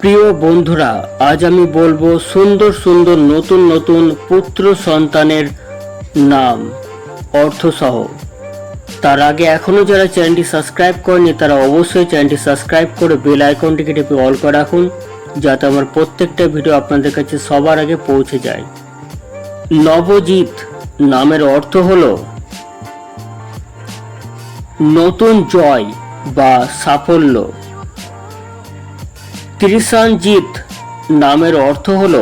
প্রিয় বন্ধুরা, আজ আমি বলব সুন্দর সুন্দর নতুন নতুন পুত্র সন্তানের নাম, অর্থসহ। তার আগে এখনও যারা চ্যানেলটি সাবস্ক্রাইব করেনি তারা অবশ্যই চ্যানেলটি সাবস্ক্রাইব করে বেল আইকনটিকে টিপে অল করে রাখুন, যাতে আমার প্রত্যেকটা ভিডিও আপনাদের কাছে সবার আগে পৌঁছে যায়। নবজিৎ নামের অর্থ হলো নতুন জয় বা সাফল্য। ত্রিশানজিৎ নামের অর্থ হল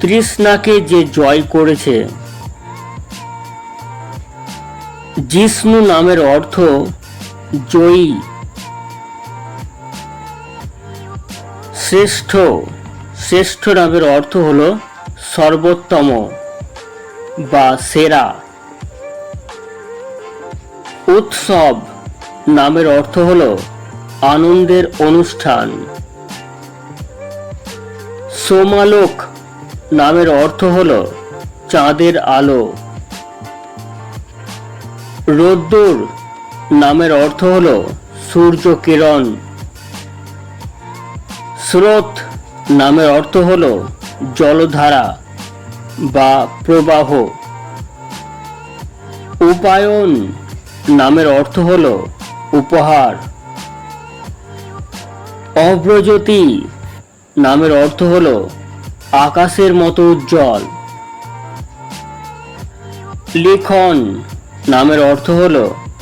তৃষ্ণাকে যে জয় করেছে। জিষ্ণু নামের অর্থ জয়ী। শ্রেষ্ঠ শ্রেষ্ঠ নামের অর্থ হল সর্বোত্তম বা সেরা। উৎসব নামের অর্থ হল আনন্দের অনুষ্ঠান। সোমালোক নামের অর্থ হল চাঁদের আলো। রোদ্দুর নামের অর্থ হল সূর্য কিরণ। স্রোত নামের অর্থ হল জলধারা বা প্রবাহ। উপায়ন নামের অর্থ হল উপহার। অব্রজ্যোতি নামের অর্থ হল আকাশের মতো উজ্জ্বল। লিখন নামের অর্থ হল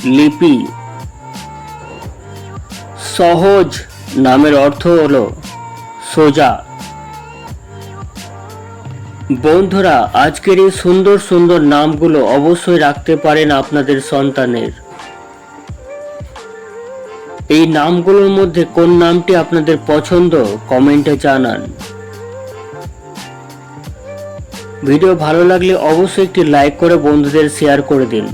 লিপি। সহজ নামের অর্থ হল সোজা। বন্ধুরা, আজকের এই সুন্দর সুন্দর নামগুলো অবশ্যই রাখতে পারেন আপনাদের সন্তানের। এই নামগুলোর মধ্যে কোন নামটি আপনাদের পছন্দ, কমেন্টে জানান। ভিডিও ভালো লাগলে অবশ্যই একটি লাইক করে বন্ধুদের শেয়ার করে দিন।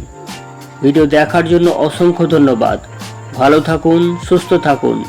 ভিডিও দেখার জন্য অসংখ্য ধন্যবাদ। ভালো থাকুন, সুস্থ থাকুন।